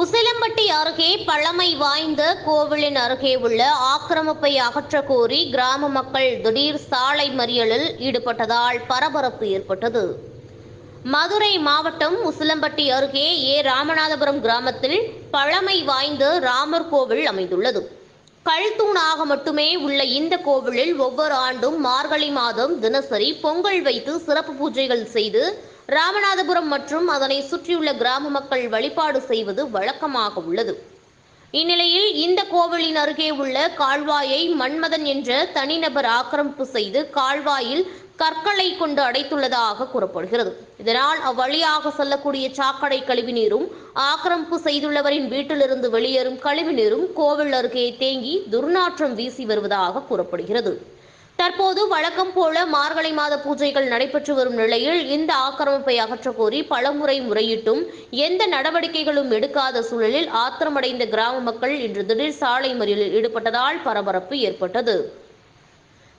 உசிலம்பட்டி அருகே பழமை வாய்ந்த கோவிலின் அருகே உள்ள ஆக்கிரமிப்பை அகற்ற கோரி கிராம மக்கள் திடீர் சாலை மறியலில் ஈடுபட்டதால் பரபரப்பு ஏற்பட்டது. மதுரை மாவட்டம் உசிலம்பட்டி அருகே ஏ. ராமநாதபுரம் கிராமத்தில் பழமை வாய்ந்த ராமர் கோவில் அமைந்துள்ளது. கல்தூணாக மட்டுமே உள்ள இந்த கோவிலில் ஒவ்வொரு ஆண்டும் மார்கழி மாதம் தினசரி பொங்கல் வைத்து சிறப்பு பூஜைகள் செய்து ராமநாதபுரம் மற்றும் அதனை சுற்றியுள்ள கிராம மக்கள் வழிபாடு செய்வது வழக்கமாக உள்ளது. இந்நிலையில் இந்த கோவிலின் அருகே உள்ள கால்வாயை மன்மதன் என்ற தனிநபர் ஆக்கிரமிப்பு செய்து கால்வாயில் கற்களை கொண்டு அடைத்துள்ளதாக கூறப்படுகிறது. இதனால் அவ்வழியாக செல்லக்கூடிய சாக்கடை கழிவுநீரும் ஆக்கிரமிப்பு செய்துள்ளவரின் வீட்டிலிருந்து வெளியேறும் கழிவுநீரும் கோவில் அருகே தேங்கி துர்நாற்றம் வீசி வருவதாக கூறப்படுகிறது. தற்போது வழக்கம் போல மார்கழி மாத பூஜைகள் நடைபெற்று வரும் நிலையில் இந்த ஆக்கிரமிப்பை அகற்றக் கோரி பலமுறை முறையிட்டும் எந்த நடவடிக்கைகளும் எடுக்காத சூழலில் ஆத்திரமடைந்த கிராம மக்கள் இன்று திடீர் சாலை மறியலில் ஈடுபட்டதால் பரபரப்பு ஏற்பட்டது.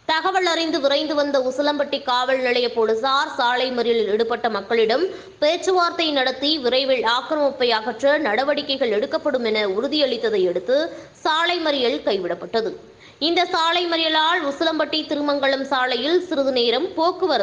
தகவல் அறிந்து விரைந்து வந்த உசிலம்பட்டி காவல் நிலைய போலீசார் சாலை மறியலில் ஈடுபட்ட மக்களிடம் பேச்சுவார்த்தை நடத்தி விரைவில் ஆக்கிரமிப்பை அகற்ற நடவடிக்கைகள் எடுக்கப்படும் என உறுதியளித்ததை அடுத்து சாலை மறியல் கைவிடப்பட்டது. இந்த சாலை மறியலால் உசிலம்பட்டி திருமங்கலம் சாலையில் சிறிது நேரம் போக்குவரத்து